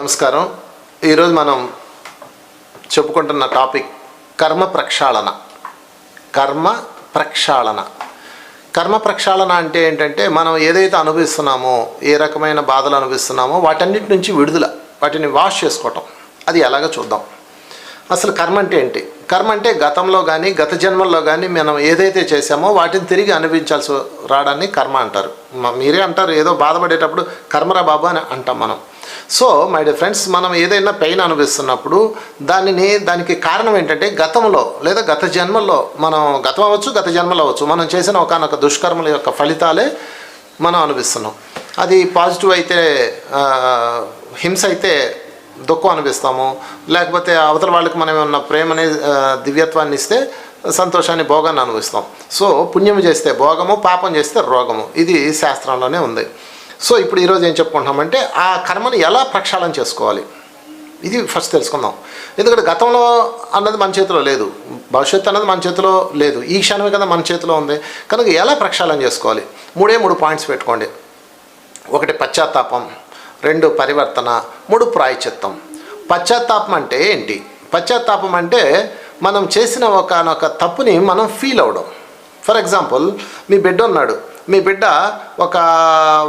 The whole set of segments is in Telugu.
నమస్కారం. ఈరోజు మనం చెప్పుకుంటున్న టాపిక్ కర్మ ప్రక్షాళన. కర్మ ప్రక్షాళన. కర్మ ప్రక్షాళన అంటే ఏంటంటే మనం ఏదైతే అనుభవిస్తున్నామో ఏ రకమైన బాధలు అనుభవిస్తున్నామో వాటన్నిటి నుంచి విడుదల వాటిని వాష్ చేసుకోవటం. అది ఎలాగో చూద్దాం. అసలు కర్మ అంటే ఏంటి? కర్మ అంటే గతంలో కానీ గత జన్మల్లో కానీ మనం ఏదైతే చేసామో వాటిని తిరిగి అనుభవించాల్సి రావడాన్ని కర్మ అంటారు. మీరే అంటారు ఏదో బాధపడేటప్పుడు కర్మరా బాబు అని అంటాం మనం. సో మై డియర్ ఫ్రెండ్స్ మనం ఏదైనా పెయిన్ అనుభవిస్తున్నప్పుడు దానిని దానికి కారణం ఏంటంటే గతంలో లేదా గత జన్మల్లో మనం గతం అవ్వచ్చు గత జన్మలో అవ్వచ్చు మనం చేసిన ఒకనొక దుష్కర్మల యొక్క ఫలితాలే మనం అనుభవిస్తున్నాం. అది పాజిటివ్ అయితే హింస అయితే దుఃఖం అనిపిస్తాము లేకపోతే అవతల వాళ్ళకి మనం ఏమన్నా ప్రేమని దివ్యత్వాన్ని ఇస్తే సంతోషాన్ని భోగాన్ని అనుభవిస్తాం. సో పుణ్యం చేస్తే భోగము పాపం చేస్తే రోగము. ఇది శాస్త్రంలోనే ఉంది. సో ఇప్పుడు ఈరోజు ఏం చెప్పుకుంటున్నామంటే ఆ కర్మను ఎలా ప్రక్షాళన చేసుకోవాలి? ఇది ఫస్ట్ తెలుసుకుందాం. ఎందుకంటే గతంలో అన్నది మన చేతిలో లేదు. భవిష్యత్తు అన్నది మన చేతిలో లేదు. ఈ క్షణమే కదా మన చేతిలో ఉంది. కనుక ఎలా ప్రక్షాళన చేసుకోవాలి? మూడే మూడు పాయింట్స్ పెట్టుకోండి. ఒకటి పశ్చాత్తాపం రెండు పరివర్తన మూడు ప్రాయచిత్తం. పశ్చాత్తాపం అంటే ఏంటి? పశ్చాత్తాపం అంటే మనం చేసిన ఒకనొక తప్పుని మనం ఫీల్ అవ్వడం ఫర్ ఎగ్జాంపుల్ మీ బిడ్డ ఉన్నాడు. మీ బిడ్డ ఒక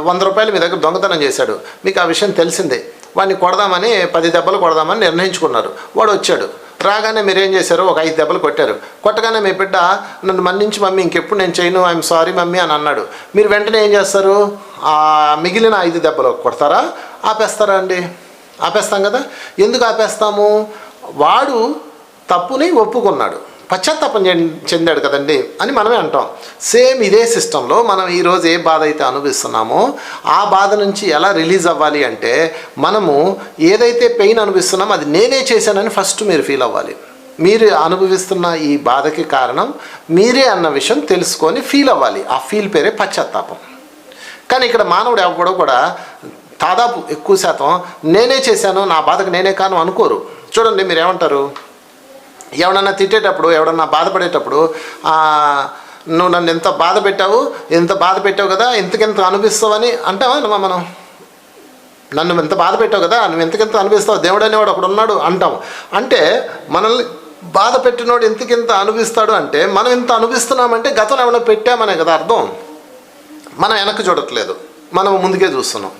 వంద రూపాయలు మీ దగ్గర దొంగతనం చేశాడు. మీకు ఆ విషయం తెలిసిందే. వాడిని కొడదామని పది దెబ్బలు కొడదామని నిర్ణయించుకున్నారు. వాడు వచ్చాడు. రాగానే మీరు ఏం చేశారు? ఒక ఐదు దెబ్బలు కొట్టారు. కొట్టగానే మీ బిడ్డ నన్ను మన్నించి మమ్మీ ఇంకెప్పుడు నేను చేయను ఐఎమ్ సారీ మమ్మీ అని అన్నాడు. మీరు వెంటనే ఏం చేస్తారు? ఆ మిగిలిన ఐదు దెబ్బలు కొడతారా? ఆపేస్తారా అండి? ఆపేస్తాం కదా? ఎందుకు ఆపేస్తాము? వాడు తప్పుని ఒప్పుకున్నాడు. పశ్చాత్తాపం చెందాడు కదండి అని మనమే అంటాం. సేమ్ ఇదే సిస్టంలో మనం ఈరోజు ఏ బాధ అయితే అనుభవిస్తున్నామో ఆ బాధ నుంచి ఎలా రిలీజ్ అవ్వాలి అంటే మనము ఏదైతే పెయిన్ అనుభవిస్తున్నామో అది నేనే చేశానని ఫస్ట్ మీరు ఫీల్ అవ్వాలి. మీరు అనుభవిస్తున్న ఈ బాధకి కారణం మీరే అన్న విషయం తెలుసుకొని ఫీల్ అవ్వాలి. ఆ ఫీల్ పేరే పశ్చాత్తాపం. కానీ ఇక్కడ మానవుడు ఎవడో కూడా దాదాపు ఎక్కువ శాతం నేనే చేశాను నా బాధకు నేనే కాను అనుకోరు. చూడండి మీరు ఏమంటారు ఎవడన్నా తిట్టేటప్పుడు ఎవడన్నా బాధపడేటప్పుడు నువ్వు నన్ను ఎంత బాధ పెట్టావు ఎంత బాధ పెట్టావు కదా ఎంతకెంత అనిపిస్తావని అంటావా నువ్వు మనం? నన్ను ఎంత బాధ పెట్టావు కదా నువ్వు ఎంతకెంత అనిపిస్తావు దేవుడు అనేవాడు ఒకడు ఉన్నాడు అంటాం. అంటే మనల్ని బాధ పెట్టినోడు ఎంతకింత అనిపిస్తాడు అంటే మనం ఇంత అనిపిస్తున్నామంటే గతంలో ఏమైనా పెట్టామనే కదా అర్థం. మనం వెనక్కి చూడట్లేదు. మనం ముందుకే చూస్తున్నాం.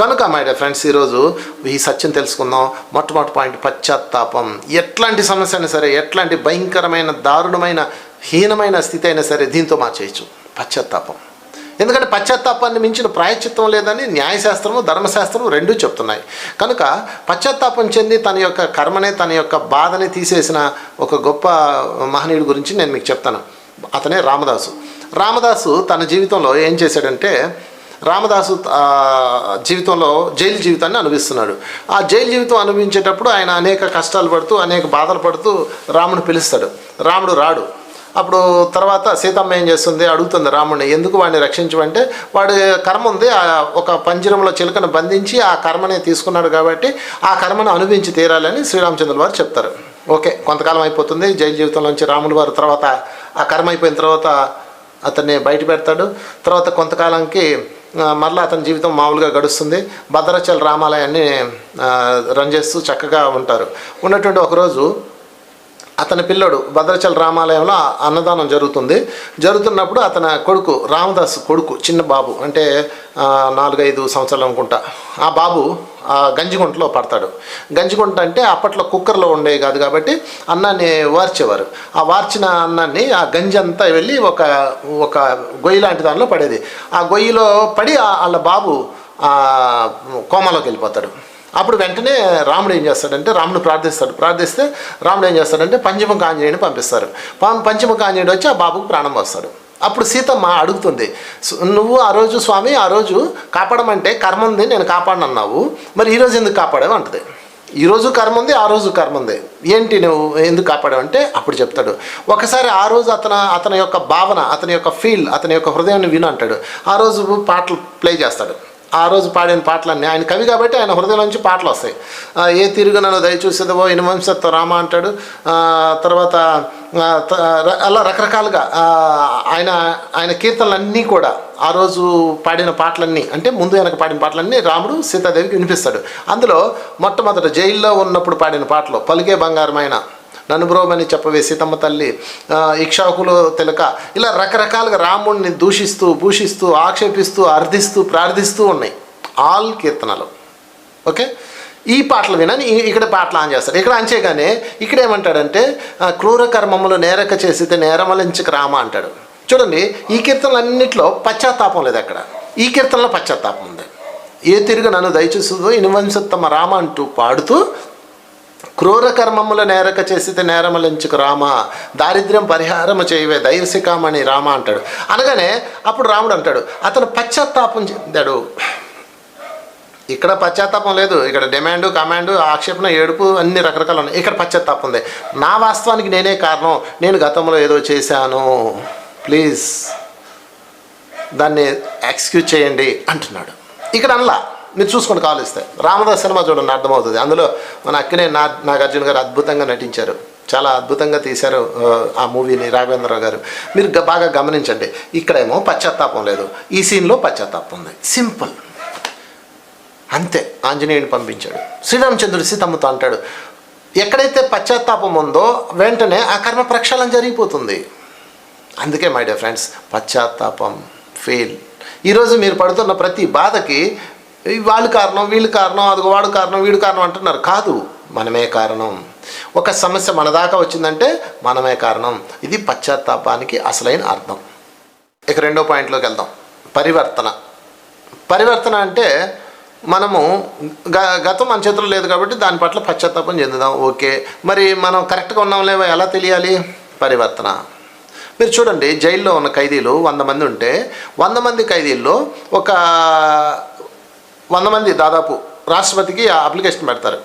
కనుక మై డియర్ ఫ్రెండ్స్ ఈరోజు ఈ సత్యం తెలుసుకుందాం. మొట్టమొదటి పాయింట్ పశ్చాత్తాపం. ఎట్లాంటి సమస్య అయినా సరే ఎట్లాంటి భయంకరమైన దారుణమైన హీనమైన స్థితి అయినా సరే దీంతో మార్చేయచ్చు. పశ్చాత్తాపం. ఎందుకంటే పశ్చాత్తాపాన్ని మించిన ప్రాయచిత్తం లేదని న్యాయశాస్త్రము ధర్మశాస్త్రము రెండూ చెప్తున్నాయి. కనుక పశ్చాత్తాపం చెంది తన యొక్క కర్మనే తన యొక్క బాధని తీసేసిన ఒక గొప్ప మహనీయుడి గురించి నేను మీకు చెప్తాను. అతనే రామదాసు. రామదాసు తన జీవితంలో ఏం చేశాడంటే రామదాసు జీవితంలో జైలు జీవితాన్ని అనుభవిస్తున్నాడు. ఆ జైలు జీవితం అనుభవించేటప్పుడు ఆయన అనేక కష్టాలు పడుతూ అనేక బాధలు పడుతూ రాముడు పిలుస్తాడు. రాముడు రాడు. అప్పుడు తర్వాత సీతమ్మ ఏం చేస్తుంది? అడుగుతుంది రాముడిని ఎందుకు వాడిని రక్షించమంటే వాడి కర్మ ఉంది. ఆ ఒక పంజరంలో చిలుకను బంధించి ఆ కర్మని తీసుకున్నాడు కాబట్టి ఆ కర్మను అనుభవించి తీరాలని శ్రీరామచంద్రుల వారు చెప్తారు. ఓకే కొంతకాలం అయిపోతుంది. జైలు జీవితంలోంచి రాముడి వారు తర్వాత ఆ కర్మ అయిపోయిన తర్వాత అతన్ని బయట పెడతాడు. తర్వాత కొంతకాలానికి మరలా అతని జీవితం మామూలుగా గడుస్తుంది. భద్రాచల రామాలయాన్ని రన్ చేస్తూ చక్కగా ఉంటారు. ఉన్నటువంటి ఒకరోజు అతని పిల్లడు భద్రాచల రామాలయంలో అన్నదానం జరుగుతుంది. జరుగుతున్నప్పుడు అతని కొడుకు రామదాస్ కొడుకు చిన్న బాబు అంటే నాలుగైదు సంవత్సరాలు అనుకుంటా. ఆ బాబు ఆ గంజిగుంటలో పడతాడు. గంజిగుంట అంటే అప్పట్లో కుక్కర్లో ఉండేవి కాదు కాబట్టి అన్నాన్ని వార్చేవారు. ఆ వార్చిన అన్నాన్ని ఆ గంజి అంతా వెళ్ళి ఒక ఒక గొయ్యి లాంటి దానిలో పడేది. ఆ గొయ్యిలో పడి వాళ్ళ బాబు ఆ కోమాలోకి వెళ్ళిపోతాడు. అప్పుడు వెంటనే రాముడు ఏం చేస్తాడంటే రాముడు ప్రార్థిస్తాడు. ప్రార్థిస్తే రాముడు ఏం చేస్తాడంటే పంచముఖ ఆంజనేయుని పంపిస్తారు. పం- పంచముఖ ఆంజనేయుడు వచ్చి ఆ బాబుకు ప్రాణం వస్తాడు అప్పుడు సీతమ్మ అడుగుతుంది నువ్వు ఆ రోజు స్వామి ఆ రోజు కాపాడమంటే కర్మ ఉంది నేను కాపాడనన్నావు. మరి ఈరోజు ఎందుకు కాపాడావు? అంటది. ఈరోజు కర్మ ఉంది ఆ రోజు కర్మ ఉంది. ఏంటి నువ్వు ఎందుకు కాపాడావు? అంటే అప్పుడు చెప్తాడు. ఒకసారి ఆ రోజు అతను అతని యొక్క భావన అతని యొక్క ఫీల్ అతని యొక్క హృదయాన్ని విను అంటాడు. ఆ రోజు పాటలు ప్లే చేస్తాడు. ఆ రోజు పాడిన పాటలన్నీ. ఆయన కవి కాబట్టి ఆయన హృదయం నుంచి పాటలు వస్తాయి. ఏ తిరుగు నన్ను దయచూసేదవో ఇనువంశత్వ రామ అంటాడు. తర్వాత అలా రకరకాలుగా ఆయన ఆయన కీర్తనలన్నీ కూడా ఆ రోజు పాడిన పాటలన్నీ అంటే ముందు వెనక పాడిన పాటలన్నీ రాముడు సీతాదేవికి వినిపిస్తాడు. అందులో మొట్టమొదట జైల్లో ఉన్నప్పుడు పాడిన పాటలు పలికే బంగారమైన నన్ను బ్రోమని చెప్పవే సీతమ్మ తల్లి ఇక్షాకులు తెలక ఇలా రకరకాలుగా రాముడిని దూషిస్తూ భూషిస్తూ ఆక్షేపిస్తూ అర్థిస్తూ ప్రార్థిస్తూ ఉన్నాయి. ఆల్ కీర్తనలు. ఓకే? ఈ పాటలు వినని ఇక్కడ పాటలు ఆన్ చేస్తాడు ఇక్కడ అంచేగానే ఇక్కడ ఏమంటాడంటే క్రూర కర్మములు నేరక చేసితే నేరమలించక రామ అంటాడు. చూడండి ఈ కీర్తనలన్నింటిలో పశ్చాత్తాపం లేదు అక్కడ. ఈ కీర్తనలో పశ్చాత్తాపం ఉంది. ఏ తిరుగు నన్ను దయచేస్తుందో ఇనువంశత్తమ రామ అంటూ పాడుతూ క్రూర కర్మముల నేరక చేసితే నేరములంచుకు రామ. దారిద్ర్యం పరిహారము చేయవే దైవసికామని రామ అంటాడు. అనగానే అప్పుడు రాముడు అంటాడు అతను పశ్చాత్తాపం చెందాడు. ఇక్కడ పశ్చాత్తాపం లేదు ఇక్కడ డిమాండ్ కమాండ్ ఆక్షేపణ ఏడుపు అన్ని రకరకాలు ఉన్నాయి. ఇక్కడ పశ్చాత్తాపం ఉంది. నా వాస్తవానికి నేనే కారణం నేను గతంలో ఏదో చేశాను. ప్లీజ్ దాన్ని ఎక్స్క్యూజ్ చేయండి అంటున్నాడు. ఇక్కడ అనలా మీరు చూసుకొని కాలుస్తే రామదాస్ సినిమా చూడండి అర్థమవుతుంది. అందులో మన అక్కినే నా నాగార్జున గారు అద్భుతంగా నటించారు. చాలా అద్భుతంగా తీశారు ఆ, మూవీని రాఘవేంద్రరావు గారు. మీరు బాగా గమనించండి. ఇక్కడేమో పశ్చాత్తాపం లేదు. ఈ సీన్లో పశ్చాత్తాపం ఉంది. సింపుల్. అంతే. ఆంజనేయుని పంపించాడు. శ్రీరామచంద్రుడు సీతమ్మతో అంటాడు ఎక్కడైతే పశ్చాత్తాపం ఉందో వెంటనే ఆ కర్మ ప్రక్షాళన జరిగిపోతుంది. అందుకే మై డియర్ ఫ్రెండ్స్ పశ్చాత్తాపం ఫెయిల్. ఈరోజు మీరు పడుతున్న ప్రతి బాధకి వాళ్ళు కారణం వీళ్ళు కారణం అదిగో వాడు కారణం వీడు కారణం అంటున్నారు. కాదు మనమే కారణం. ఒక సమస్య మన దాకా వచ్చిందంటే మనమే కారణం. ఇది పశ్చాత్తాపానికి అసలైన అర్థం. ఇక రెండో పాయింట్లోకి వెళ్దాం. పరివర్తన. పరివర్తన అంటే మనము గ గతం మన చేతుల్లో లేదు కాబట్టి దాని పట్ల పశ్చాత్తాపం చెందుదాం. ఓకే. మరి మనం కరెక్ట్గా ఉన్నాం లేవో ఎలా తెలియాలి? పరివర్తన. మీరు చూడండి జైల్లో ఉన్న ఖైదీలు వంద మంది ఉంటే వంద మంది ఖైదీల్లో ఒక వంద మంది దాదాపు రాష్ట్రపతికి అప్లికేషన్ పెడతారు.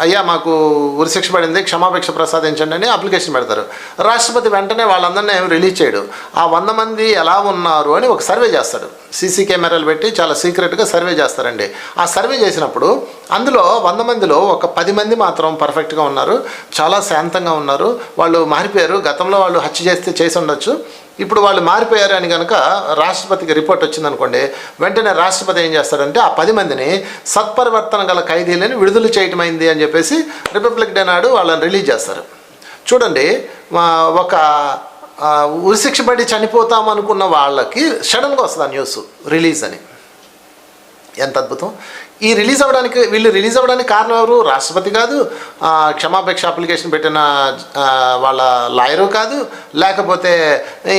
అయ్యా మాకు ఉరిశిక్ష పడింది క్షమాపేక్ష ప్రసాదించండి అని అప్లికేషన్ పెడతారు. రాష్ట్రపతి వెంటనే వాళ్ళందరినీ రిలీజ్ చేయడు. ఆ వంద మంది ఎలా ఉన్నారు అని ఒక సర్వే చేస్తాడు. సీసీ కెమెరాలు పెట్టి చాలా సీక్రెట్గా సర్వే చేస్తారండి. ఆ సర్వే చేసినప్పుడు అందులో వంద మందిలో ఒక పది మంది మాత్రం పర్ఫెక్ట్గా ఉన్నారు. చాలా శాంతంగా ఉన్నారు. వాళ్ళు మారిపోయారు. గతంలో వాళ్ళు హత్య చేస్తే చేసి ఉండొచ్చు. ఇప్పుడు వాళ్ళు మారిపోయారు అని కనుక రాష్ట్రపతికి రిపోర్ట్ వచ్చిందనుకోండి వెంటనే రాష్ట్రపతి ఏం చేస్తాడంటే ఆ పది మందిని సత్పరివర్తన గల ఖైదీలని విడుదల చేయటమైంది అని చెప్పేసి రిపబ్లిక్ డే నాడు వాళ్ళని రిలీజ్ చేస్తారు. చూడండి ఒక ఉరిశిక్ష పడి చనిపోతాం అనుకున్న వాళ్ళకి సడన్గా వస్తుంది ఆ న్యూస్ రిలీజ్ అని. ఎంత అద్భుతం. ఈ రిలీజ్ అవ్వడానికి వీళ్ళు రిలీజ్ అవ్వడానికి కారణం ఎవరు? రాష్ట్రపతి కాదు క్షమాపేక్ష అప్లికేషన్ పెట్టిన వాళ్ళ లాయరు కాదు లేకపోతే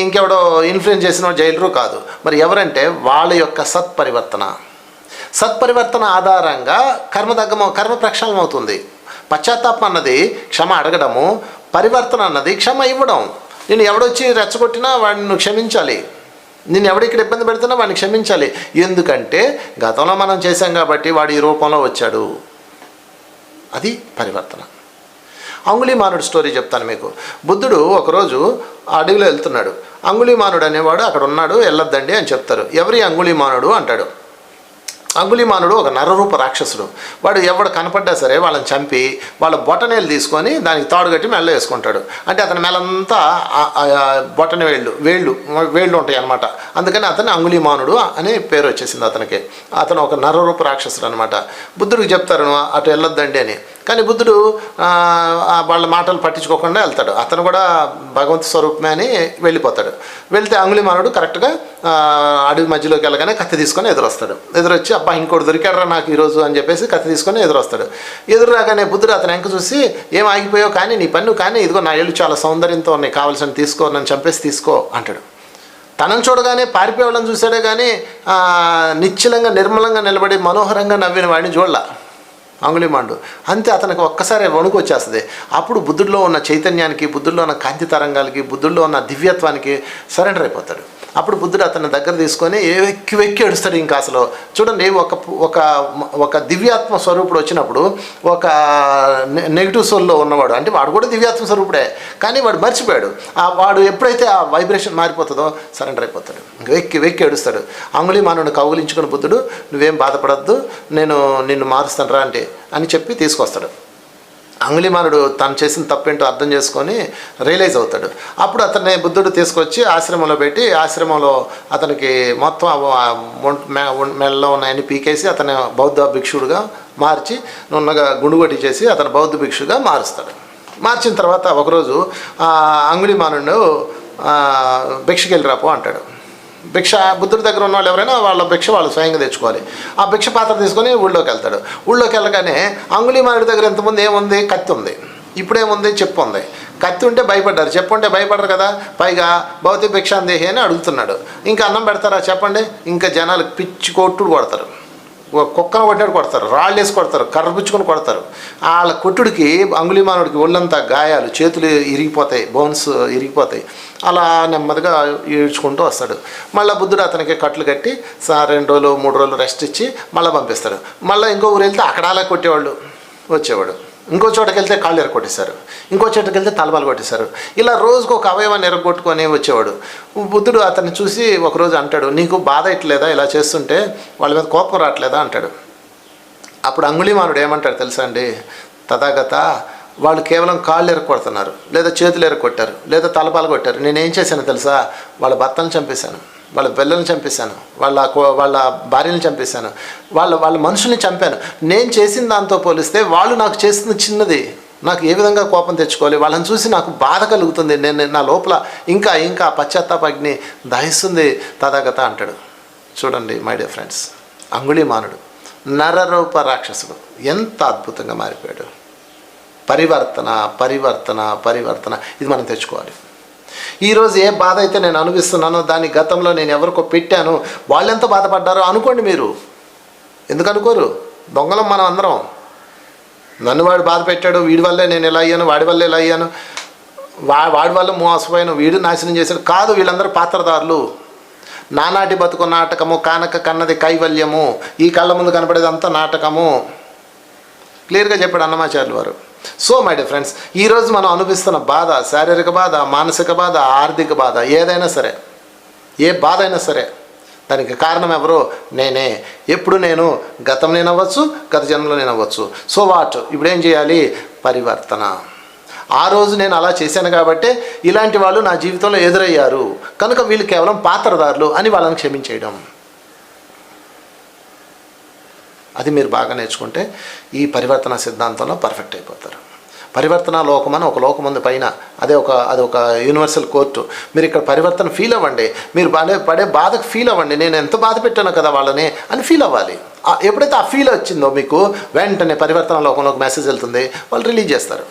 ఇంకెవడో ఇన్ఫ్లుయెన్స్ చేసిన జైలరు కాదు. మరి ఎవరంటే వాళ్ళ యొక్క సత్పరివర్తన. సత్పరివర్తన ఆధారంగా కర్మదగ్గమ కర్మ ప్రక్షాళన అవుతుంది. పశ్చాత్తాపం అన్నది క్షమ అడగడము పరివర్తన అన్నది క్షమ ఇవ్వడం. నేను ఎవడొచ్చి రెచ్చగొట్టినా వాడిని క్షమించాలి. నేను ఎవడు ఇక్కడ ఇబ్బంది పెడుతున్నా వాడిని క్షమించాలి. ఎందుకంటే గతంలో మనం చేశాం కాబట్టి వాడు ఈ రూపంలో వచ్చాడు. అది పరివర్తన. అంగుళీమానుడు స్టోరీ చెప్తాను మీకు. బుద్ధుడు ఒకరోజు అడవిలో వెళ్తున్నాడు. అంగుళీమానుడు అనేవాడు అక్కడ ఉన్నాడు వెళ్ళొద్దండి అని చెప్తారు. ఎవరి అంగుళీమానుడు అంటాడు? అంగుళీమానుడు ఒక నరరూప రాక్షసుడు. వాడు ఎవడు కనపడ్డా సరే వాళ్ళని చంపి వాళ్ళ బొటనేలు తీసుకొని దానికి తాడు కట్టి మెల్ల వేసుకుంటాడు. అంటే అతని మెల్లంతా బొటన వేళ్ళు వేళ్ళు వేళ్ళు ఉంటాయి అనమాట అందుకని అతను అంగులిమానుడు అనే పేరు వచ్చేసింది అతనికి. అతను ఒక నరరూప రాక్షసుడు అనమాట బుద్ధుడికి చెప్తారు అటు వెళ్ళొద్దండి అని. కానీ బుద్ధుడు వాళ్ళ మాటలు పట్టించుకోకుండా వెళ్తాడు. అతను కూడా భగవంతు స్వరూపమే అని వెళ్ళిపోతాడు. వెళ్తే అంగులిమానుడు కరెక్ట్గా అడవి మధ్యలోకి వెళ్ళగానే కత్తి తీసుకొని ఎదురొస్తాడు. ఎదురొచ్చి అబ్బా ఇంకోటి దొరికాడరా నాకు ఈరోజు అని చెప్పేసి కత్తి తీసుకొని ఎదురొస్తాడు. ఎదురు రాగానే బుద్ధుడు అతను వెంక చూసి ఏం ఆగిపోయావు? కానీ నీ పన్ను కానీ ఇదిగో నా ఏళ్ళు చాలా సౌందర్యంతో ఉన్నాయి కావాల్సిన తీసుకో నన్ను చంపేసి తీసుకో అంటాడు. తనను చూడగానే పారిపోవాలని చూశాడే కానీ నిశ్చలంగా నిర్మలంగా నిలబడి మనోహరంగా నవ్విన వాడిని చూడలా. అంగుళిమాండు. అంతే అతనికి ఒక్కసారి వణుకు వచ్చేస్తుంది. అప్పుడు బుద్ధుడిలో ఉన్న చైతన్యానికి బుద్ధుడిలో ఉన్న కాంతి తరంగాలకి బుద్ధుడిలో ఉన్న దివ్యత్వానికి సరెండర్ అయిపోతాడు. అప్పుడు బుద్ధుడు అతని దగ్గర తీసుకొని వెక్కి వెక్కి ఏడుస్తాడు ఇంకా అసలు. చూడండి ఒక ఒక ఒక దివ్యాత్మ స్వరూపుడు వచ్చినప్పుడు ఒక నెగిటివ్ సోల్లో ఉన్నవాడు అంటే వాడు కూడా దివ్యాత్మ స్వరూపుడే కానీ వాడు మర్చిపోయాడు. ఆ వాడు ఎప్పుడైతే ఆ వైబ్రేషన్ మారిపోతుందో సరెండర్ అయిపోతాడు. ఇంక వెక్కి వెక్కి ఏడుస్తాడు. అంగుళి మానవుని కౌగులించుకుని బుద్ధుడు నువ్వేం బాధపడద్దు నేను నిన్ను మారుస్తాను రా అంటే అని చెప్పి తీసుకొస్తాడు. అంగుళిమానుడు తను చేసిన తప్పేంటో అర్థం చేసుకొని రియలైజ్ అవుతాడు. అప్పుడు అతన్ని బుద్ధుడు తీసుకొచ్చి ఆశ్రమంలో పెట్టి ఆశ్రమంలో అతనికి మొత్తం ఆ మెడలో ఉన్నాయని పీకేసి అతను బౌద్ధ భిక్షుడుగా మార్చి నున్నగా గుండుగొట్టి చేసి అతను బౌద్ధ భిక్షుగా మారుస్తాడు. మార్చిన తర్వాత ఒకరోజు అంగుళిమానుడు భిక్షకి రాపో అంటాడు. భిక్ష బుద్ధుడి దగ్గర ఉన్న వాళ్ళు ఎవరైనా వాళ్ళ భిక్ష వాళ్ళు స్వయంగా తెచ్చుకోవాలి. ఆ భిక్ష పాత్ర తీసుకొని ఊళ్ళోకి వెళ్తాడు ఊళ్ళోకి వెళ్ళగానే అంగుళిమానుడి దగ్గర ఎంతమంది ఏముంది? కత్తి ఉంది. ఇప్పుడేముంది? చెప్పు ఉంది. కత్తి ఉంటే భయపడ్డారు. చెప్పు ఉంటే భయపడరు కదా. పైగా భౌతిక భిక్షాందేహి అని అడుగుతున్నాడు. ఇంకా అన్నం పెడతారా? చెప్పండి. ఇంకా జనాలు పిచ్చి కొట్టుడు కొడతారు. కుక్కను కొట్టాడు కొడతారు రాళ్ళు వేసి కొడతారు కర్రపుచ్చుకొని కొడతారు. వాళ్ళ కొట్టుడికి అంగుళిమానుడికి ఒళ్ళంతా గాయాలు చేతులు ఇరిగిపోతాయి బోన్స్ ఇరిగిపోతాయి. అలా నెమ్మదిగా ఈడ్చుకుంటూ వస్తాడు. మళ్ళీ బుద్ధుడు అతనికి కట్లు కట్టి సా రెండు రోజులు మూడు రోజులు రెస్ట్ ఇచ్చి మళ్ళీ పంపిస్తాడు. మళ్ళీ ఇంకో ఊరు వెళ్తే అక్కడ అలా కొట్టేవాళ్ళు వచ్చేవాడు. ఇంకో చోటకి వెళ్తే కాళ్ళు ఎరగొట్టేశారు. ఇంకో చోటకి వెళ్తే తలబాలు కొట్టేశారు. ఇలా రోజుకు ఒక అవయవాన్ని ఎరగొట్టుకొని వచ్చేవాడు. బుద్ధుడు అతన్ని చూసి ఒకరోజు అంటాడు నీకు బాధ ఇట్లేదా ఇలా చేస్తుంటే? వాళ్ళ మీద కోపం రావట్లేదా? అంటాడు. అప్పుడు అంగుళీమానుడు ఏమంటాడు తెలుసా అండి? తథాగత వాళ్ళు కేవలం కాళ్ళు ఎరగొడుతున్నారు లేదా చేతులు ఎరగొట్టారు లేదా తలపాలు కొట్టారు. నేను ఏం చేశాను తెలుసా? వాళ్ళ భర్తను చంపేశాను. వాళ్ళ పిల్లల్ని చంపేశాను వాళ్ళ కో- వాళ్ళ భార్యని చంపేశాను వాళ్ళ వాళ్ళ మనుషుల్ని చంపాను. నేను చేసిన దాంతో పోలిస్తే వాళ్ళు నాకు చేసిన చిన్నది. నాకు ఏ విధంగా కోపం తెచ్చుకోవాలి? వాళ్ళని చూసి నాకు బాధ కలుగుతుంది. నేను నా లోపల ఇంకా ఇంకా పశ్చాత్తాప అగ్ని దహిస్తుంది. తదాగత అంటాడు. చూడండి మై డియర్ ఫ్రెండ్స్ అంగుళీమానుడు నరరూప రాక్షసుడు ఎంత అద్భుతంగా మారిపోయాడు. పరివర్తన పరివర్తన పరివర్తన. ఇది మనం తెచ్చుకోవాలి. ఈరోజు ఏ బాధ అయితే నేను అనుభవిస్తున్నానో దాని గతంలో నేను ఎవరికో పెట్టాను వాళ్ళు ఎంత బాధపడ్డారో అనుకోండి మీరు. ఎందుకు అనుకోరు? దొంగలం మనం అందరం. నన్ను వాడు బాధ పెట్టాడు వీడి వల్లే నేను ఎలా అయ్యాను వాడి వల్లే ఎలా అయ్యాను. వా వాడి వల్ల మోసపోయాను వీడు నాశనం చేశాడు. కాదు వీళ్ళందరూ పాత్రదారులు. నానాటి బతుకు నాటకము కానక కన్నది కైవల్యము. ఈ కళ్ళ ముందు కనపడేదంతా నాటకము. క్లియర్గా చెప్పాడు అన్నమాచార్యులు వారు. సో మై డియర్ ఫ్రెండ్స్ ఈరోజు మనం అనుభవిస్తున్న బాధ శారీరక బాధ మానసిక బాధ ఆర్థిక బాధ ఏదైనా సరే ఏ బాధ అయినా సరే దానికి కారణం ఎవరు నేనే. ఎప్పుడు నేను గతం నేను అవ్వచ్చు గత జన్మలో నేను అవ్వచ్చు. సో వాట్ ఇప్పుడు ఏం చేయాలి? పరివర్తన. ఆ రోజు నేను అలా చేశాను కాబట్టి ఇలాంటి వాళ్ళు నా జీవితంలో ఎదురయ్యారు. కనుక వీళ్ళు కేవలం పాత్రదారులు అని వాళ్ళని క్షమించేయడం. అది మీరు బాగా నేర్చుకుంటే ఈ పరివర్తన సిద్ధాంతంలో పర్ఫెక్ట్ అయిపోతారు. పరివర్తన లోకం అని ఒక లోకం ఉంది పైన. అదే ఒక అది ఒక యూనివర్సల్ కోర్టు మీరు ఇక్కడ పరివర్తన ఫీల్ అవ్వండి. మీరు పడే పడే బాధకు ఫీల్ అవ్వండి. నేను ఎంత బాధ పెట్టాను కదా వాళ్ళని అని ఫీల్ అవ్వాలి. ఆ- ఎప్పుడైతే ఆ ఫీల్ వచ్చిందో మీకు వెంటనే పరివర్తన లోకంలో ఒక మెసేజ్ వెళ్తుంది. వాళ్ళు రిలీజ్ చేస్తారు.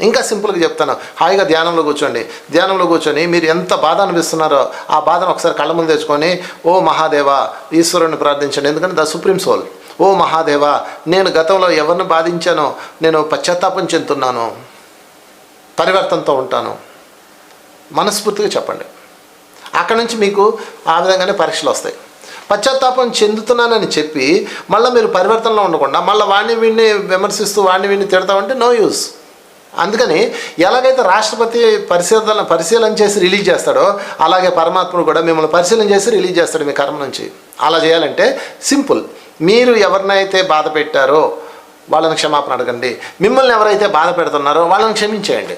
ఇంకా సింపుల్గా చెప్తాను. హాయిగా ధ్యానంలో కూర్చోండి. ధ్యానంలో కూర్చొని మీరు ఎంత బాధ అనిపిస్తున్నారో ఆ బాధను ఒకసారి కళ్ళ ముందు తెచ్చుకొని ఓ మహాదేవ ఈశ్వరుని ప్రార్థించండి. ఎందుకంటే ద సుప్రీం సోల్. ఓ మహాదేవ నేను గతంలో ఎవరిని బాధించానో నేను పశ్చాత్తాపం చెందుతున్నాను. పరివర్తనతో ఉంటాను. మనస్ఫూర్తిగా చెప్పండి. అక్కడ నుంచి మీకు ఆ విధంగానే పరీక్షలు వస్తాయి. పశ్చాత్తాపం చెందుతున్నానని చెప్పి మళ్ళీ మీరు పరివర్తనలో ఉండకుండా మళ్ళీ వాణ్ణి వీడిని విమర్శిస్తూ వాణ్ణి వీడిని తిడతామంటే నో యూస్ అందుకని ఎలాగైతే రాష్ట్రపతి పరిశీలన పరిశీలన చేసి రిలీజ్ చేస్తాడో అలాగే పరమాత్ముడు కూడా మిమ్మల్ని పరిశీలన చేసి రిలీజ్ చేస్తాడు మీ కర్మ నుంచి. అలా చేయాలంటే సింపుల్ మీరు ఎవరినైతే బాధ పెట్టారో వాళ్ళని క్షమాపణ అడగండి. మిమ్మల్ని ఎవరైతే బాధ పెడుతున్నారో వాళ్ళని క్షమించేయండి.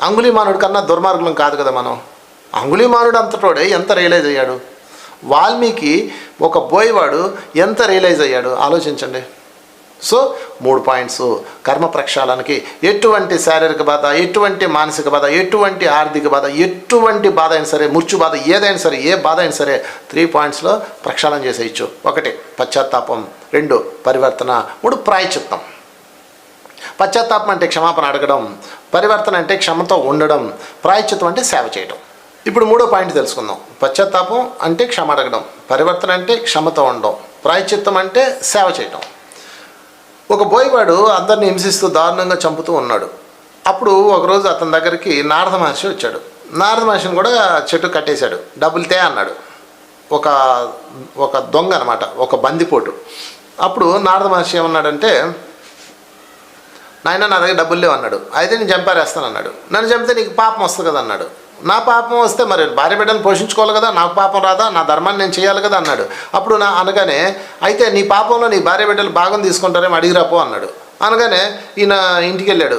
అంగుళీమానుడి కన్నా దుర్మార్గులం కాదు కదా మనం. అంగుళీమానుడు అంతటోడే ఎంత రియలైజ్ అయ్యాడు? వాల్మీకి ఒక బోయవాడు ఎంత రియలైజ్ అయ్యాడు? ఆలోచించండి. సో మూడు పాయింట్స్. కర్మ ప్రక్షాళనకి ఎటువంటి శారీరక బాధ ఎటువంటి మానసిక బాధ ఎటువంటి ఆర్థిక బాధ ఎటువంటి బాధ అయినా సరే మృత్యు బాధ ఏదైనా సరే ఏ బాధ అయినా సరే త్రీ పాయింట్స్లో ప్రక్షాళన చేసేయచ్చు. ఒకటి పశ్చాత్తాపం. రెండు పరివర్తన. మూడు ప్రాయచిత్తం పశ్చాత్తాపం అంటే క్షమాపణ అడగడం. పరివర్తన అంటే క్షమతో ఉండడం. ప్రాయచిత్తం అంటే సేవ చేయడం ఇప్పుడు మూడో పాయింట్ తెలుసుకుందాం. పశ్చాత్తాపం అంటే క్షమ అడగడం. పరివర్తన అంటే క్షమతో ఉండడం. ప్రాయచిత్తం అంటే సేవ చేయడం ఒక బోయవాడు అందరిని హింసిస్తూ దారుణంగా చంపుతూ ఉన్నాడు. అప్పుడు ఒకరోజు అతని దగ్గరికి నారద మహర్షి వచ్చాడు. నారద మహర్షిని కూడా చెట్టు కట్టేశాడు. డబ్బులు తే అన్నాడు. ఒక ఒక దొంగ అనమాట ఒక బందిపోటు. అప్పుడు నారద మహర్షి ఏమన్నాడంటే నాయన నా దగ్గర డబ్బులు లేవు అన్నాడు. అయితే నేను చంపారేస్తాను అన్నాడు నన్ను చంపితే నీకు పాపం వస్తుంది కదా అన్నాడు. నా పాపం వస్తే మరి భార్య బిడ్డను పోషించుకోవాలి కదా నాకు పాపం రాదా నా ధర్మాన్ని నేను చేయాలి కదా అన్నాడు. అప్పుడు నా అనగానే అయితే నీ పాపంలో నీ భార్య బిడ్డలు భాగం తీసుకుంటారేమో అడిగిరాపో అన్నాడు. అనగానే ఈయన ఇంటికి వెళ్ళాడు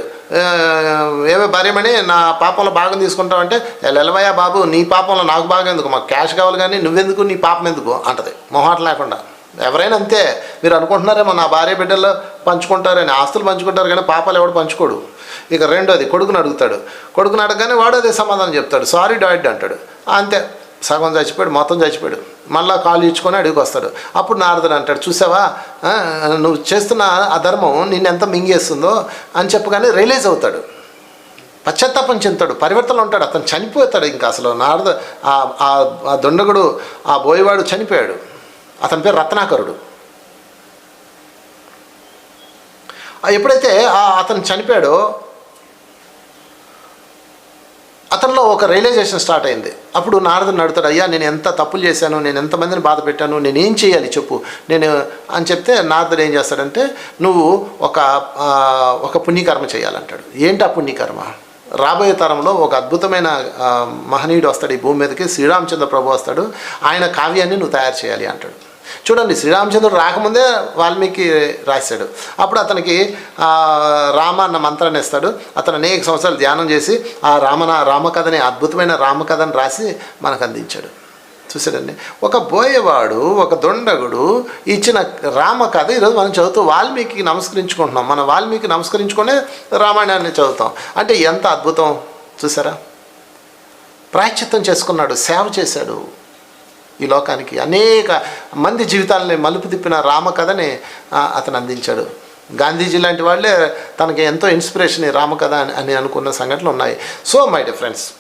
ఏమే భార్యమని నా పాపంలో భాగం తీసుకుంటావంటే ఎలవయ్యా బాబు నీ పాపంలో నాకు భాగం ఎందుకు? మాకు క్యాష్ కావాలి కానీ నువ్వెందుకు నీ పాపం ఎందుకు? అంటది. మొహాట లేకుండా. ఎవరైనా అంతే. మీరు అనుకుంటున్నారేమో నా భార్య బిడ్డలు పంచుకుంటారని ఆస్తులు పంచుకుంటారు కానీ పాపాలు ఎవడు పంచుకోడు. ఇక రెండోది కొడుకుని అడుగుతాడు. కొడుకుని అడగగానే వాడు అదే సమాధానం చెప్తాడు. సారీ డాడ్ అంటాడు. అంతే. సగం చచ్చిపోయాడు మొత్తం చచ్చిపోయాడు. మళ్ళీ కాలు ఇచ్చుకొని అడిగి వస్తాడు. అప్పుడు నారదుడు అంటాడు చూసావా? నువ్వు చేస్తున్న ఆ ధర్మం నిన్ను ఎంత మింగేస్తుందో అని చెప్పగానే రియలైజ్ అవుతాడు. పశ్చాత్తాపం చెందుతాడు. పరివర్తనలో ఉంటాడు. అతను చనిపోతాడు ఇంకా అసలు. నారద ఆ- దుండగుడు ఆ దొండగుడు ఆ బోయవాడు చనిపోయాడు. అతని పేరు రత్నాకరుడు. ఎప్పుడైతే అతను చనిపోయాడో అతనిలో ఒక రియలైజేషన్ స్టార్ట్ అయింది. అప్పుడు నారదుని అడుగుతాడు అయ్యా నేను ఎంత తప్పులు చేశాను నేను ఎంతమందిని బాధ పెట్టాను నేను ఏం చేయాలి చెప్పు. నేను అని చెప్తే నారదుడు ఏం చేస్తాడంటే నువ్వు ఒక ఒక పుణ్యకర్మ చేయాలంటాడు. ఏంటి ఆ పుణ్యకర్మ? రాబోయే తరంలో ఒక అద్భుతమైన మహనీయుడు వస్తాడు ఈ భూమి మీదకి శ్రీరామచంద్ర ప్రభు వస్తాడు ఆయన కావ్యాన్ని నువ్వు తయారు చేయాలి అంటాడు. చూడండి శ్రీరామచంద్రుడు రాకముందే వాల్మీకి రాశాడు. అప్పుడు అతనికి రామ అన్న మంత్రాన్ని ఇస్తాడు అతను అనేక సంవత్సరాలు ధ్యానం చేసి ఆ రామన రామకథని అద్భుతమైన రామకథని రాసి మనకు అందించాడు. చూసాడండి ఒక బోయవాడు ఒక దొండగుడు ఇచ్చిన రామకథ ఈరోజు మనం చదువుతూ వాల్మీకి నమస్కరించుకుంటున్నాం. మనం వాల్మీకి నమస్కరించుకునే రామాయణాన్ని చదువుతాం. అంటే ఎంత అద్భుతం! చూసారా ప్రాయశ్చిత్తం చేసుకున్నాడు సేవ చేశాడు. ఈ లోకానికి అనేక మంది జీవితాలని మలుపు తిప్పిన రామకథని అతను అందించాడు. గాంధీజీ లాంటి వాళ్ళే తనకి ఎంతో ఇన్స్పిరేషన్ ఈ రామకథ అని అని అనుకున్న సంఘటనలు ఉన్నాయి. సో మై డిఫరెన్స్ ఫ్రెండ్స్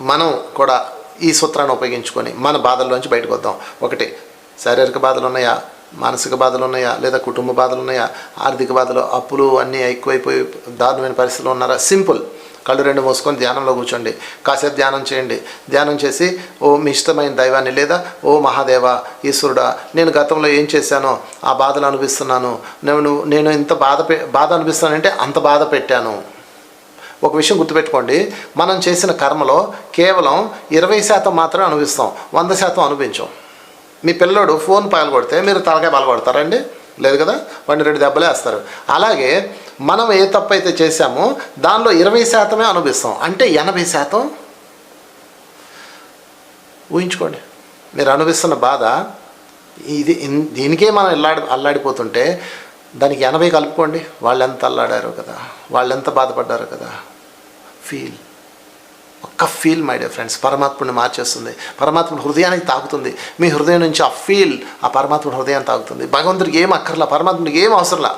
మనం కూడా ఈ సూత్రాన్ని ఉపయోగించుకొని మన బాధల్లోంచి బయటకు వద్దాం. ఒకటి శారీరక బాధలు ఉన్నాయా? మానసిక బాధలు ఉన్నాయా? లేదా కుటుంబ బాధలు ఉన్నాయా? ఆర్థిక బాధలు అప్పులు అన్నీ ఎక్కువైపోయి దారుణమైన పరిస్థితులు ఉన్నారా? సింపుల్. కళ్ళు రెండు మూసుకొని ధ్యానంలో కూర్చోండి. కాసేపు ధ్యానం చేయండి. ధ్యానం చేసి ఓ మీ ఇష్టమైన దైవాన్ని లేదా ఓ మహాదేవ ఈశ్వరుడా నేను గతంలో ఏం చేశానో ఆ బాధలు అనిపిస్తున్నాను నేను నేను ఇంత బాధ పె బాధ అనిపిస్తానంటే అంత బాధ పెట్టాను. ఒక విషయం గుర్తుపెట్టుకోండి. మనం చేసిన కర్మలో కేవలం ఇరవై శాతం మాత్రమే అనుభవిస్తాం. వంద శాతం అనుభవించాం. మీ పిల్లోడు ఫోన్ పగలగొడితే మీరు తలకాయ పగలగొడతారండి లేదు కదా? వాడిని రెండు దెబ్బలే వేస్తారు. అలాగే మనం ఏ తప్పు అయితే చేశామో దానిలో ఇరవై శాతమే అనుభవిస్తాం. అంటే ఎనభై శాతం? ఊహించుకోండి. మీరు అనుభవిస్తున్న బాధ ఇది దీనికే మనం ఇల్లాడి అల్లాడిపోతుంటే దానికి ఎనభై కలుపుకోండి. వాళ్ళు ఎంత అల్లాడారో కదా? వాళ్ళు ఎంత బాధపడ్డారో కదా? Feel. Feel my dear friends పరమాత్ముడిని మార్చేస్తుంది. పరమాత్మ హృదయానికి తాకుతుంది. మీ హృదయం నుంచి ఆ ఫీల్ ఆ పరమాత్ముడు హృదయాన్ని తాకుతుంది. భగవంతుడికి ఏం అక్కర్లా? పరమాత్ముడికి ఏం అవసరంలా?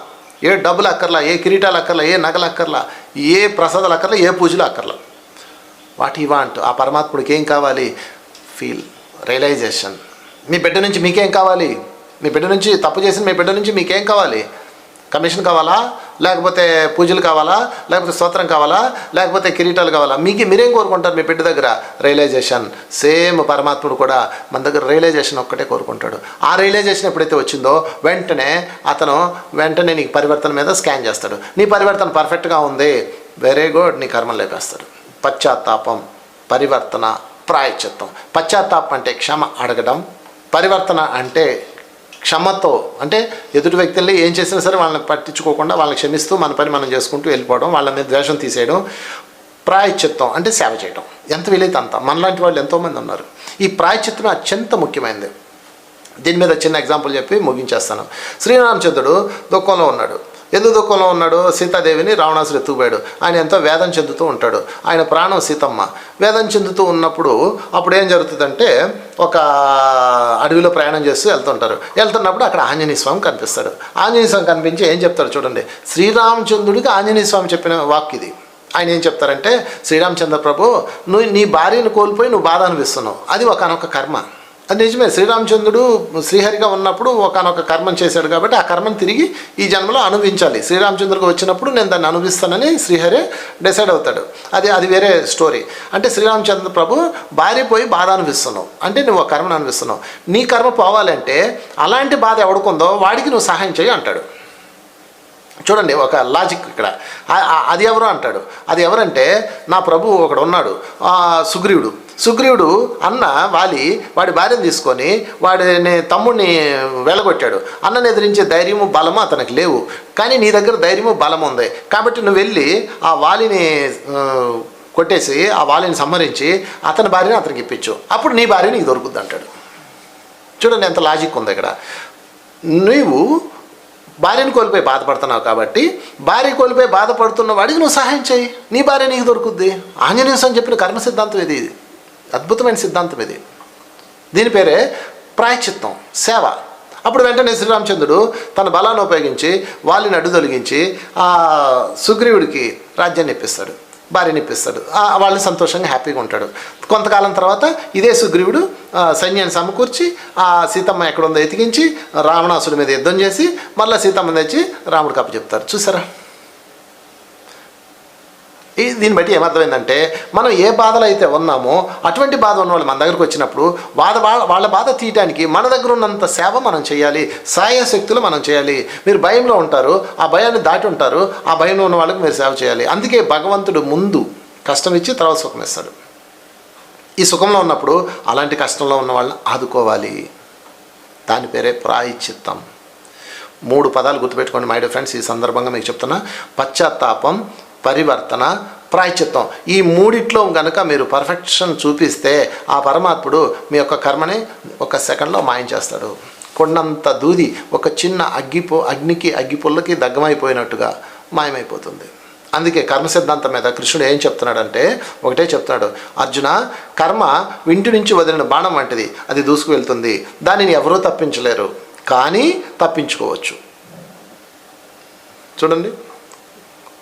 ఏ డబ్బులు అక్కర్లా? ఏ కిరీటాలు అక్కర్లా? ఏ నగలు అక్కర్లా? ఏ ప్రసాదాలు అక్కర్లా? ఏ పూజలు అక్కర్లా? వాట్ ఈ వాంట్ ఆ పరమాత్ముడికి ఏం కావాలి? ఫీల్ రియలైజేషన్ మీ బిడ్డ నుంచి మీకేం కావాలి? మీ బిడ్డ నుంచి తప్పు చేసిన మీ బిడ్డ నుంచి మీకేం కావాలి? కమిషన్ కావాలా? లేకపోతే పూజలు కావాలా? లేకపోతే స్తోత్రం కావాలా? లేకపోతే కిరీటాలు కావాలా? మీకు మీరేం కోరుకుంటారు మీ బిడ్డ దగ్గర? రియలైజేషన్. సేమ్ పరమాత్ముడు కూడా మన దగ్గర రియలైజేషన్ ఒక్కటే కోరుకుంటాడు. ఆ రియలైజేషన్ ఎప్పుడైతే వచ్చిందో వెంటనే అతను వెంటనే నీకు పరివర్తన మీద స్కాన్ చేస్తాడు. నీ పరివర్తన పర్ఫెక్ట్గా ఉంది. Very good. నీ కర్మలు లేపేస్తాడు. పశ్చాత్తాపం పరివర్తన ప్రాయశ్చిత్తం. పశ్చాత్తాపం అంటే క్షమ అడగడం పరివర్తన అంటే క్షమతో అంటే ఎదుటి వ్యక్తుల్ని ఏం చేసినా సరే వాళ్ళని పట్టించుకోకుండా వాళ్ళని క్షమిస్తూ మన పని మనం చేసుకుంటూ వెళ్ళిపోవడం వాళ్ళ మీద ద్వేషం తీసేయడం ప్రాయశ్చిత్తం అంటే సేవ చేయడం ఎంత వీలైతే అంత. మనలాంటి వాళ్ళు ఎంతోమంది ఉన్నారు. ఈ ప్రాయచిత్తం అత్యంత ముఖ్యమైనది. దీని మీద చిన్న ఎగ్జాంపుల్ చెప్పి ముగించేస్తాను. శ్రీరామచంద్రుడు దుఃఖంలో ఉన్నాడు. ఎందుకు దుఃఖంలో ఉన్నాడు? సీతాదేవిని రావణాసుడు ఎత్తుకుపోయాడు. ఆయన ఎంతో వేదం చెందుతూ ఉంటాడు. ఆయన ప్రాణం సీతమ్మ. వేదం చెందుతూ ఉన్నప్పుడు అప్పుడు ఏం జరుగుతుందంటే ఒక అడవిలో ప్రయాణం చేస్తూ వెళ్తుంటారు. వెళ్తున్నప్పుడు అక్కడ ఆంజనేయ స్వామి కనిపిస్తాడు. ఆంజనేయ స్వామి కనిపించి ఏం చెప్తారు చూడండి. శ్రీరామచంద్రుడికి ఆంజనేయ స్వామి చెప్పిన వాక్ ఇది. ఆయన ఏం చెప్తారంటే శ్రీరామచంద్ర ప్రభు నువ్వు నీ భార్యను కోల్పోయి నువ్వు బాధ అనిపిస్తున్నావు. అది ఒకనొక కర్మ. అది నిజమే. శ్రీరామచంద్రుడు శ్రీహరిగా ఉన్నప్పుడు ఒకనొక కర్మం చేశాడు కాబట్టి ఆ కర్మను తిరిగి ఈ జన్మలో అనుభవించాలి. శ్రీరామచంద్రుడికి వచ్చినప్పుడు నేను దాన్ని అనుభవిస్తానని శ్రీహరి డిసైడ్ అవుతాడు. అది అది వేరే స్టోరీ అంటే శ్రీరామచంద్ర ప్రభు భార్య పోయి బాధ అనిపిస్తున్నావు అంటే నువ్వు ఒక కర్మను అనిపిస్తున్నావు నీ కర్మ పోవాలంటే అలాంటి బాధ ఎవడుకుందో వాడికి నువ్వు సహాయం చేయి అంటాడు. చూడండి ఒక లాజిక్ ఇక్కడ. అది ఎవరు అంటాడు? అది ఎవరంటే నా ప్రభు ఒకడు ఉన్నాడు. సుగ్రీవుడు. సుగ్రీవుడు అన్న వాలి వాడి భార్యను తీసుకొని వాడిని తమ్ముడిని వెళ్ళగొట్టాడు అన్నని ఎదిరించే ధైర్యము బలము అతనికి లేవు. కానీ నీ దగ్గర ధైర్యము బలం ఉంది. కాబట్టి నువ్వు వెళ్ళి ఆ వాలిని కొట్టేసి ఆ వాలిని సంహరించి అతని భార్యని అతనికి ఇప్పించు. అప్పుడు నీ భార్య నీకు దొరుకుద్ది అంటాడు. చూడండి ఎంత లాజిక్ ఉంది ఇక్కడ. నువ్వు భార్యను కోల్పోయి బాధపడుతున్నావు కాబట్టి భార్య కోల్పోయి బాధపడుతున్న వాడికి నువ్వు సహాయం చేయి. నీ భార్య నీకు దొరుకుద్ది. ఆంజనేయ స్వామి చెప్పిన కర్మ సిద్ధాంతం ఇది అద్భుతమైన సిద్ధాంతం ఇది. దీని పేరే ప్రాయచిత్తం సేవ. అప్పుడు వెంటనే శ్రీరామచంద్రుడు తన బలాన్ని ఉపయోగించి వాళ్ళని అడ్డు తొలగించి ఆ సుగ్రీవుడికి రాజ్యాన్ని ఇప్పిస్తాడు భార్యని ఇప్పిస్తాడు. వాళ్ళని సంతోషంగా హ్యాపీగా ఉంటాడు. కొంతకాలం తర్వాత ఇదే సుగ్రీవుడు సైన్యాన్ని సమకూర్చి ఆ సీతమ్మ ఎక్కడుందో ఎతికించి రావణాసుడి మీద యుద్ధం చేసి మళ్ళీ సీతమ్మ తెచ్చి రాముడికి అప్పచెప్తారు. చూసారా? దీన్ని బట్టి ఏమర్థమైందంటే మనం ఏ బాధలు అయితే ఉన్నామో అటువంటి బాధ ఉన్న వాళ్ళు మన దగ్గరకు వచ్చినప్పుడు బాధ వాళ్ళ బాధ తీయటానికి మన దగ్గర ఉన్నంత సేవ మనం చేయాలి సాయశక్తులు మనం చేయాలి. మీరు భయంలో ఉంటారు ఆ భయాన్ని దాటి ఉంటారు ఆ భయంలో ఉన్న వాళ్ళకి మీరు సేవ చేయాలి. అందుకే భగవంతుడు ముందు కష్టం ఇచ్చి తర్వాత సుఖం ఇస్తాడు. ఈ సుఖంలో ఉన్నప్పుడు అలాంటి కష్టంలో ఉన్న వాళ్ళని ఆదుకోవాలి. దాని పేరే ప్రాయచిత్తం మూడు పదాలు గుర్తుపెట్టుకోండి మై డియర్ ఫ్రెండ్స్ ఈ సందర్భంగా మీకు చెప్తున్నా. పశ్చాత్తాపం పరివర్తన ప్రాయశ్చిత్తం ఈ మూడిట్లో కనుక మీరు పర్ఫెక్షన్ చూపిస్తే ఆ పరమాత్ముడు మీ యొక్క కర్మని ఒక సెకండ్లో మాయం చేస్తాడు. కొండంత దూది ఒక చిన్న అగ్గిపో అగ్నికి అగ్గిపుల్లకి దగ్గమైపోయినట్టుగా మాయమైపోతుంది. అందుకే కర్మ సిద్ధాంతం మీద కృష్ణుడు ఏం చెప్తున్నాడంటే ఒకటే చెప్తున్నాడు అర్జున కర్మ ఇంటి నుంచి వదిలిన బాణం వంటిది. అది దూసుకు వెళ్తుంది. దానిని ఎవరూ తప్పించలేరు. కానీ తప్పించుకోవచ్చు. చూడండి.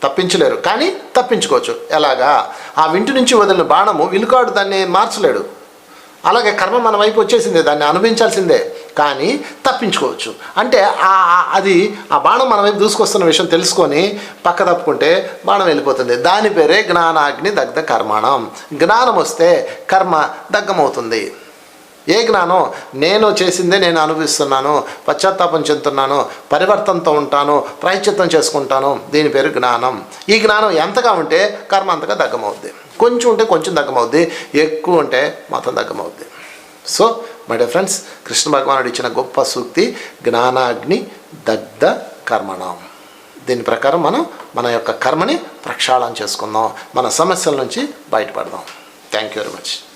తప్పించలేరు. కానీ తప్పించుకోవచ్చు. ఎలాగా? ఆ వింటి నుంచి వదిలిన బాణము విలుకాడు దాన్ని మార్చలేడు. అలాగే కర్మ మన వైపు వచ్చేసిందే దాన్ని అనుభవించాల్సిందే. కానీ తప్పించుకోవచ్చు. అంటే ఆ అది ఆ బాణం మన వైపు దూసుకొస్తున్న విషయం తెలుసుకొని పక్క తప్పుకుంటే బాణం వెళ్ళిపోతుంది. దాని పేరే జ్ఞానాగ్ని దగ్ధ కర్మాణం. జ్ఞానం వస్తే కర్మ దగ్గమవుతుంది ఏ జ్ఞానం నేను చేసిందే నేను అనుభవిస్తున్నాను పశ్చాత్తాపం చెందుతున్నాను పరివర్తనతో ఉంటాను ప్రాయశ్చిత్తం చేసుకుంటాను. దీని పేరు జ్ఞానం. ఈ జ్ఞానం ఎంతగా ఉంటే కర్మ అంతగా దగ్గమవుద్ది. కొంచెం ఉంటే కొంచెం దగ్గమవుద్ది ఎక్కువ ఉంటే మొత్తం దగ్గమవుద్ది. So my dear friends Krishna భగవానుడు ఇచ్చిన గొప్ప సూక్తి జ్ఞానాగ్ని దగ్ధ కర్మణం. దీని ప్రకారం మనం మన యొక్క కర్మని ప్రక్షాళన చేసుకుందాం. మన సమస్యల నుంచి బయటపడదాం. Thank you very much